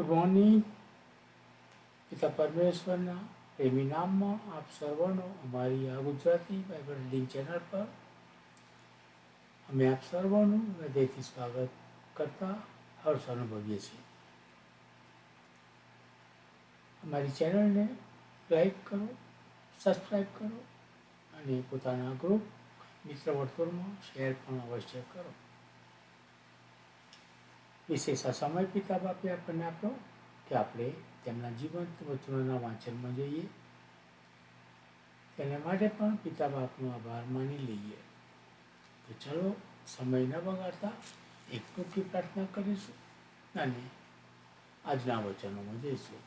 Good પિતા પરમેશ્વરના પ્રેમી નામમાં આપ સર્વનો અમારી આ ગુજરાતી બાઇબલ રીડિંગ ચેનલ પર અમે આપ સર્વનું હૃદયથી સ્વાગત કરતા હર્ષ અનુભવીએ છીએ અમારી ચેનલને લાઈક કરો સબસ્ક્રાઈબ કરો અને પોતાના ગ્રુપ મિત્ર વર્તુળમાં શેર પણ અવશ્ય કરો। વિશેષ અસમય સમય પિતા બાપે આપણને આપ્યો કે આપણે તેમના જીવંત વચનોના વાંચનમાં જઈએ. તેને માટે પણ પિતા બાપનો આભાર માની લઈએ. તો ચલો સમય ન બગાડતા એક ટૂંકી પ્રાર્થના કરીશું અને આજના વચનોમાં જઈશું.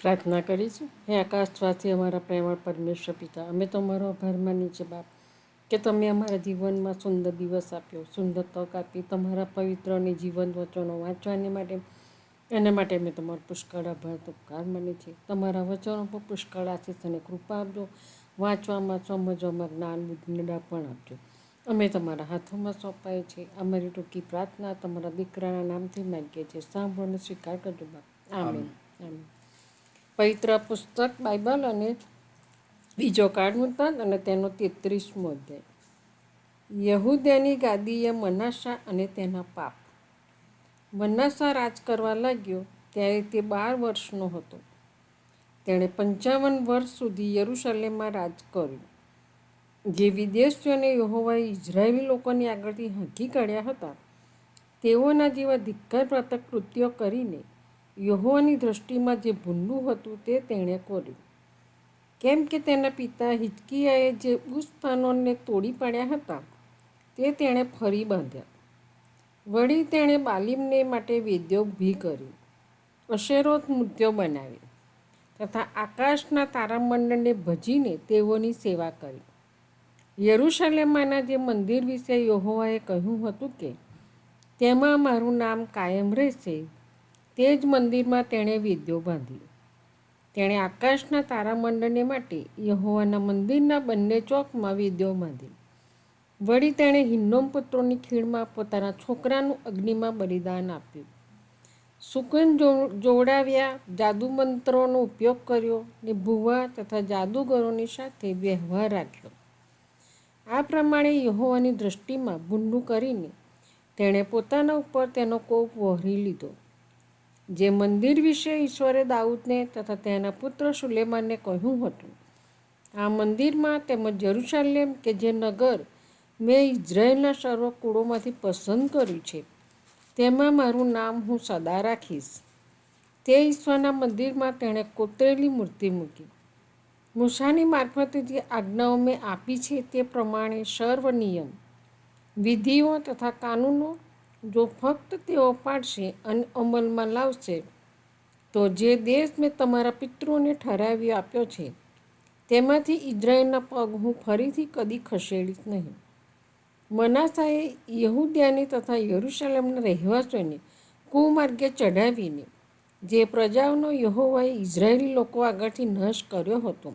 પ્રાર્થના કરીશું. હે આકાશવાસી, અમારા પ્રેમળ પરમેશ્વર પિતા, અમે તમારો આભાર માની છે બાપ. કે તમે અમારા જીવનમાં સુંદર દિવસ આપ્યો સુંદર તક આપી તમારા પવિત્ર અને જીવન વચનો વાંચવાને માટે એના માટે અમે તમારો પુષ્કળ આભાર તો ઉપકાર માની છે. તમારા વચનો પર પુષ્કળ આશીષ અને કૃપા આપજો. વાંચવામાં સમજવામાં જ્ઞાન બુદ્ધિને પણ આપજો. અમે તમારા હાથોમાં સોંપાય છે. અમારી ટૂંકી પ્રાર્થના તમારા દીકરાના નામથી માગીએ છીએ. સાંભળોને સ્વીકાર કરજો બાપ. આમેન. પવિત્ર પુસ્તક બાઇબલ અને બીજો કાળમુતાન અને તેનો તેત્રીસમો અધ્યાય. યહૂદ્યાની ગાદીએ મનાશા અને તેના પાપ. મનાસા રાજ કરવા લાગ્યો ત્યારે તે બાર વર્ષનો હતો. તેણે પંચાવન વર્ષ સુધી યરુશલેમમાં રાજ કર્યું. જે વિદેશીઓને યહોવાએ ઇઝરાયેલી લોકોની આગળથી હાંકી કાઢ્યા હતા, તેઓના જેવા ધિક્કારપ્રાપ્ત કૃત્યો કરીને યહોવાની દૃષ્ટિમાં જે ભૂંડું હતું તે તેણે કર્યું કેમ કે તેના પિતા હિચકિયાએ જે ઉસ્તાનોને તોડી પાડ્યા હતા, તે તેણે ફરી બાંધ્યા. વળી તેણે બાલીમને માટે વેદ્યો ઊભી કરી અશેરોત મૂર્તિઓ બનાવી તથા આકાશના તારામંડળને ભજીને તેઓની સેવા કરી. યરુશલેમાના જે મંદિર વિશે યહોવાએ કહ્યું હતું કે, તેમાં મારું નામ કાયમ રહેશે. તે જ મંદિરમાં તેણે વેદ્યો બાંધી તેણે આકાશના તારામંડળને માટે યહોવાના મંદિરના બંને ચોકમાં વેદ્યો બાંધી વળી તેણે હિન્નોમ પુત્રોની ખીણમાં પોતાના છોકરાનું અગ્નિમાં બલિદાન આપ્યું. સુકન જોડાવ્યા જાદુ મંત્રોનો ઉપયોગ કર્યો ને ભૂવા તથા જાદુગરોની સાથે વ્યવહાર રાખ્યો. આ પ્રમાણે યહોવાની દૃષ્ટિમાં ભૂંડું કરીને તેણે પોતાના ઉપર તેનો કોપ વહોરી લીધો. જે મંદિર વિશે ઈશ્વરે દાઉદને તથા તેના પુત્ર સુલેમાનને કહ્યું હતું. આ મંદિરમાં તેમજ જરુસાલેમ કે જે નગર મેં ઇઝરાયેલના સર્વ કુળોમાંથી પસંદ કર્યું છે, તેમાં મારું નામ હું સદા રાખીશ. તે ઈશ્વરના મંદિરમાં તેણે કોતરેલી મૂર્તિ મૂકી. મૂસાની મારફતે જે આજ્ઞાઓ મેં આપી છે તે પ્રમાણે સર્વ નિયમ વિધિઓ તથા કાનૂનો જો ફક્ત તેઓ પાડશે અને અમલમાં લાવશે, તો જે દેશ મેં તમારા પિતૃઓને ઠરાવી આપ્યો છે, તેમાંથી ઇઝરાયલના પગ હું ફરીથી કદી ખસેડીશ નહીં. મનાસાએ યહૂદ્યાની તથા યરુશલેમના રહેવાસીઓને કુમાર્ગે ચઢાવીને, જે પ્રજાઓનો યહોવાએ ઇઝરાયેલી લોકો આગળથી નાશ કર્યો હતો,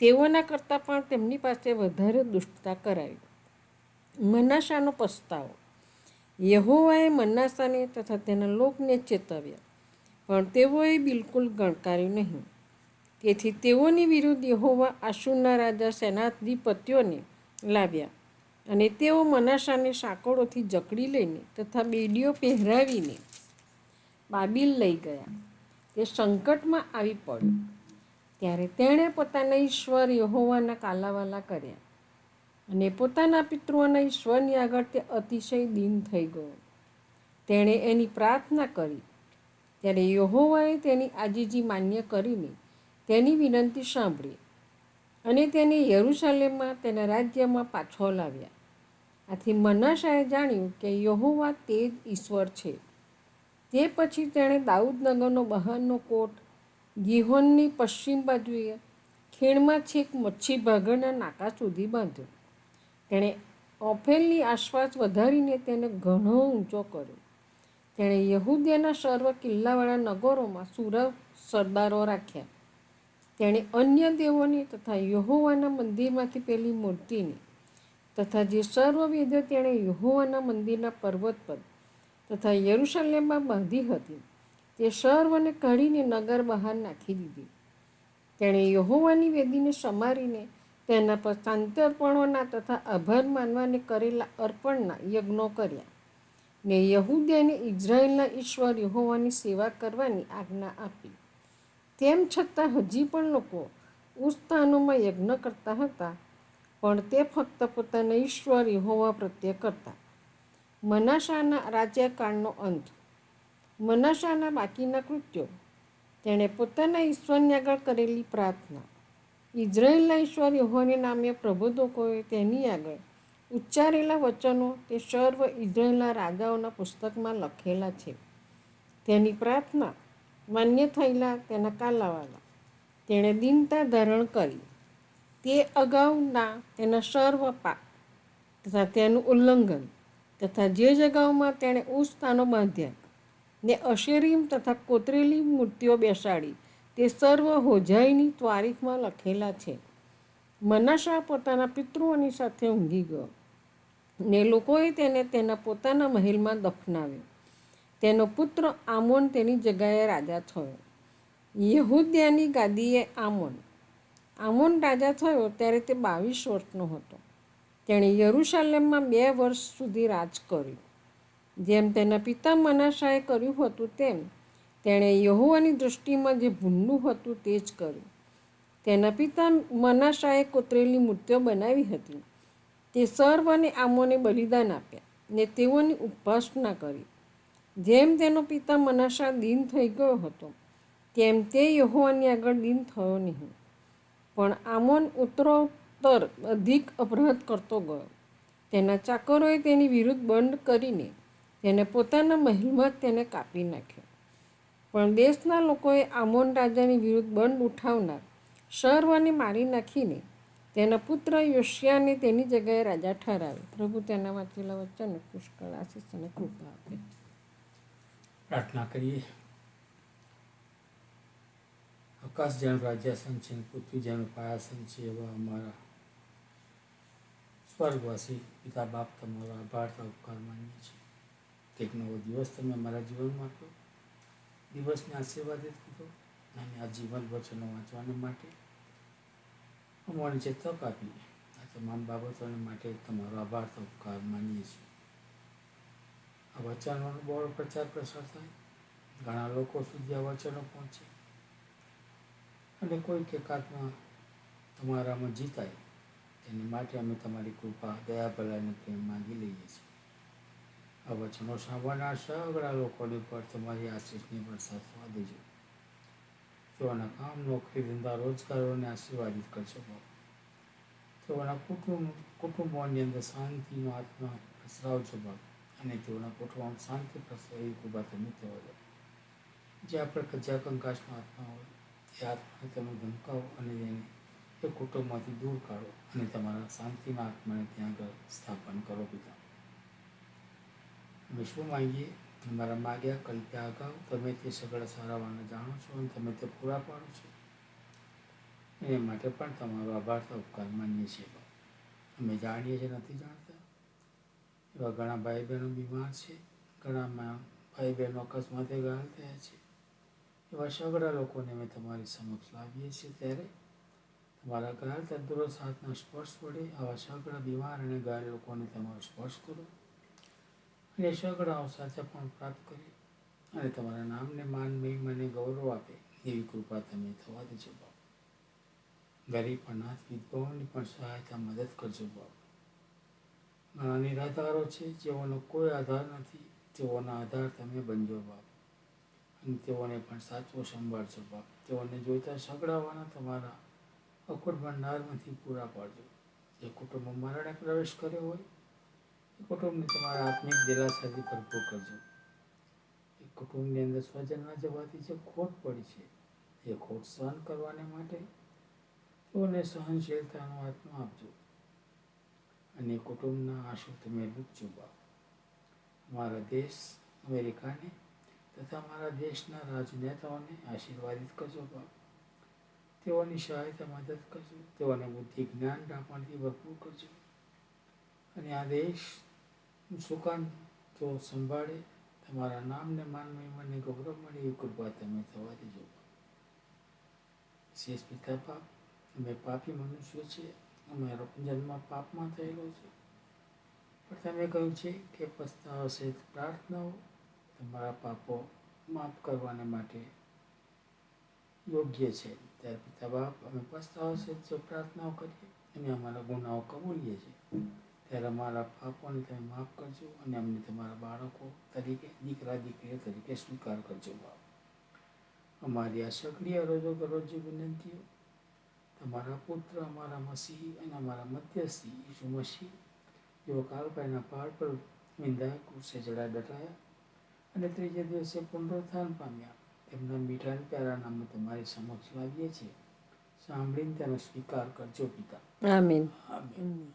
તેઓના કરતાં પણ તેમની પાસે વધારે દુષ્ટતા કરાવી મનાસાનો પસ્તાવો. યહોવાએ મન્નાસાને તથા તેના લોકને ચેતવ્યા. પણ તેઓએ બિલકુલ ગણકાર્યું નહીં. તેથી તેઓની વિરુદ્ધ યહોવા આશુના રાજા સેનાધિપતિઓને લાવ્યા અને તેઓ મનાસાને સાંકળોથી જકડી લઈને તથા બેડીઓ પહેરાવીને બાબિલ લઈ ગયા. તે સંકટમાં આવી પડ્યો. ત્યારે તેણે પોતાના ઈશ્વર યહોવાના કાલાવાલા કર્યા. અને પોતાના પિતૃઓના ઈશ્વરની આગળ તે અતિશય દીન થઈ ગયો. તેણે એની પ્રાર્થના કરી. ત્યારે યહોવાએ તેની આજીજી માન્ય કરીને તેની વિનંતી સાંભળી અને તેને યરુશલેમમાં તેના રાજ્યમાં પાછો લાવ્યા. આથી મનાશાએ જાણ્યું કે યહોવા તે જ ઈશ્વર છે. તે પછી તેણે દાઉદનગરનો બહારનો કોટ ગિહોનની પશ્ચિમ બાજુએ ખીણમાં છેક મચ્છી ભાગળના નાકા સુધી બાંધ્યો. તેણે ઓફેલની આસપાસ વધારીને તેને ઘણો ઊંચો કર્યો. તેણે યહૂદીના સર્વ કિલ્લાવાળા નગરોમાં સુર સરદારો રાખ્યા. તેણે અન્ય દેવોની તથા યહોવાના મંદિરમાંથી પેલી મૂર્તિની તથા જે સર્વ વેદો તેણે યહોવાના મંદિરના પર્વત પર તથા યરુશલેમમાં બાંધી હતી, તે સર્વને કાઢીને નગર બહાર નાખી દીધી. તેણે યહોવાની વેદીને સમારીને તેના પર શાંત્યર્પણોના તથા આભાર માનવાને કરેલા અર્પણના યજ્ઞો કર્યા. ને યહૂદ્યાને ઇઝરાયલના ઈશ્વર યહોવાની સેવા કરવાની આજ્ઞા આપી. તેમ છતાં હજી પણ લોકો ઉસ્તાનોમાં યજ્ઞ કરતા હતા, પણ તે ફક્ત પોતાના ઈશ્વર યહોવા પ્રત્યે કરતા. મનાશાના રાજ્યકાળનો અંત. મનાશાના બાકીના કૃત્યો. તેણે પોતાના ઈશ્વરની આગળ કરેલી પ્રાર્થના. ઇઝરાયેલના ઈશ્વર યહોવાને નામે પ્રબોધકોએ તેની આગળ ઉચ્ચારેલા વચનો તે સર્વ ઇઝરાયેલના રાજાઓના પુસ્તકમાં લખેલા છે. તેની પ્રાર્થના માન્ય થયેલા તેના કાલાવાલા. તેણે દીનતા ધારણ કરી. તે અગાઉના તેના સર્વ પાપ તથા તેનું ઉલ્લંઘન તથા જે જગાઓમાં તેણે ઉસ્તાનો બાંધ્યા ને અશેરીમ તથા કોતરેલી મૂર્તિઓ બેસાડી. તે સર્વ હોજાઈની તારીખમાં લખેલા છે. મનાશા પોતાના પિતૃઓની સાથે ઊંઘી ગયો. ને લોકોએ તેને તેના પોતાના મહેલમાં દફનાવ્યો. તેનો પુત્ર આમોન તેની જગાએ રાજા થયો. યહુદ્યાની ગાદીએ આમોન. આમોન રાજા થયો ત્યારે તે બાવીસ વર્ષનો હતો. તેણે યરુશાલેમમાં બે વર્ષ સુધી રાજ કર્યું. જેમ તેના પિતા મનાશાએ કર્યું હતું તેમ તેણે યહોવાની દૃષ્ટિમાં જે ભૂંડું હતું તે જ કર્યું. તેના પિતા મનાશાએ કોતરેલી મૂર્તિઓ બનાવી હતી. તે સર્વ અને આમોને બલિદાન આપ્યા ને તેઓની ઉપાસના કરી. જેમ તેનો પિતા મનાશા દીન થઈ ગયો હતો, તેમ તે યહોવાની આગળ દીન થયો નહીં. પણ આમોન ઉત્તરોત્તર અધિક અપરાધ કરતો ગયો. તેના ચાકરોએ તેની વિરુદ્ધ બંધ કરીને તેને પોતાના મહેલમાં તેને કાપી નાખ્યો. પણ દેશના લોકોએ આમોન રાજાની વિરુદ્ધ બંધ ઉઠાવનાર શર્વને મારી નાખીને તેના પુત્ર યોશિયાને તેની જગ્યાએ રાજા ઠરાવ્યો. પ્રભુ તેના વાંચેલા વચન પુષ્કળ આશીષ અને કૃપા આપે. પ્રાર્થના કરીએ. આકાશ જેનું રાજ્યાસન છે પૃથ્વી જેનું પાયાસન છે એવા અમારા સ્વર્ગવાસી પિતા બાપ તમારો આભાર ઉપકાર માનીએ છીએ. એક નવો દિવસ તમે અમારા જીવનમાં આપ્યો દિવસને આશીર્વાદિત કીધો અને આ જીવન વચનો વાંચવાને માટે અમને જે તક આપી, આ તમામ બાબતોને માટે તમારો આભાર તો માનીએ છીએ. આ વચનોનો બહોળો પ્રચાર પ્રસાર થાય. ઘણા લોકો સુધી આ વચનો પહોંચે. અને કોઈ કે એકાત્મા તમારામાં જીતાય, તેની માટે અમે તમારી કૃપા, દયા ભલાને પ્રેમ માંગી લઈએ છીએ. આ વચનો સાંભળનાર સગળા લોકોની પર તમારી આશીષની વરસાદ થવા દેજો. તેઓના કામ, નોકરી, ધંધા, રોજગારોને આશીર્વાદિત કરશો બાપ તેઓના કુટુંબ, કુટુંબોની અંદર શાંતિનો આત્મા પ્રસરાવજો બાપ અને તેઓના કુટુંબમાં શાંતિ પ્રસરે એવી કૃપા તમે તેઓ દો જે આપણે કજા કંકાસનો આત્મા હોય, એ આત્માને તમે ધમકાવો અને એને એ કુટુંબમાંથી દૂર કાઢો અને તમારા શાંતિના આત્માને ત્યાં આગળ સ્થાપન કરો પિતા. શું માંગીએ તમારા માગ્યા કલ્પ્યા અગાઉ તમે તે સગળા સારાવાના જાણો છો અને તમે તે પૂરા પાડો છો. એ માટે પણ તમારો આભાર તો ઉપકાર માનીએ છીએ અમે જાણીએ છીએ, નથી જાણતા. એવા ઘણા ભાઈ બહેનો બીમાર છે. ઘણા ભાઈ બહેનો અકસ્માતે ઘાયલ થયા છે. એવા સગળા લોકોને અમે તમારી સમક્ષ લાવીએ છીએ ત્યારે તમારા ઘાયલ તંદુરસ્ત હાથના સ્પર્શ વડે આવા સગળા, બીમાર અને ઘાયલ લોકોને તમારો સ્પર્શ કરો. અને સગડાઓ સાથે પણ પ્રાપ્ત કરી. અને તમારા નામને માન મહિમાને ગૌરવ આપે એવી કૃપા તમે થવા દેજો બાપ. ગરીબ અનાથ વિધવાઓની પણ સહાયતા મદદ કરજો બાપ. ઘણા નિરાધારો છે, જેઓનો કોઈ આધાર નથી, તેઓના આધાર તમે બનજો બાપ. અને તેઓને પણ સાચવો સંભાળજો બાપ. તેઓને જોઈતા સગડાવાના તમારા અખોટ ભંડારમાંથી પૂરા પાડજો. જે કુટુંબમાં મરણે પ્રવેશ કર્યો હોય કુટુંબને તમારા આત્મિક દિલાસાથી ભરપૂર કરજો. એ કુટુંબની અંદર સ્વજન ન જવાથી જે ખોટ પડી છે. એ ખોટ સહન કરવાને માટે તેઓને સહનશીલતાનો આત્મા આપજો. અને કુટુંબના આંસુ તમે લૂકજો બાપ. મારા દેશ અમેરિકાને તથા મારા દેશના રાજનેતાઓને આશીર્વાદિત કરજો બાપ. તેઓની સહાયતા મદદ કરજો. તેઓને બુદ્ધિ જ્ઞાન રાખવાથી ભરપૂર કરજો. અને આ દેશ સુકાન તો સંભાળે, તમારા નામને માન મહિમાને ગૌરવ મળે એ કૃપા તમે થવા દેજો. શેષ પિતા પાપ, અમે પાપી મનુષ્યો છીએ અમારો જન્મ પાપમાં થયેલો છે. પણ તમે કહ્યું છે કે પસ્તાવ સહિત પ્રાર્થનાઓ તમારા પાપો માફ કરવાને માટે યોગ્ય છે. ત્યારે પિતા બાપ, અમે પસ્તાવ સહિત જો પ્રાર્થનાઓ કરીએ અને અમારા ગુનાઓ કબૂલીએ છીએ. ત્યારે અમારા પાપોને તમે માફ કરજો અને અમને તમારા બાળકો તરીકે દીકરા દીકરીઓ તરીકે સ્વીકાર કરજો બાપ. અમારી આ સક્રિય રોજો રોજી વિનંતીઓ તમારા પુત્ર અમારા મસીહ અને અમારા મધ્યસ્થી ઈસુ મસીહ જેઓ કાલપાઈના પહાડ પર વિંધા કુરસે જડા ડટાયા અને ત્રીજે દિવસે પુનરુત્થાન પામ્યા. તેમના મીઠા પ્યારા નામે તમારી સમક્ષ લાવીએ છીએ. સાંભળીને તેનો સ્વીકાર કરજો પિતા. આમીન. આમીન.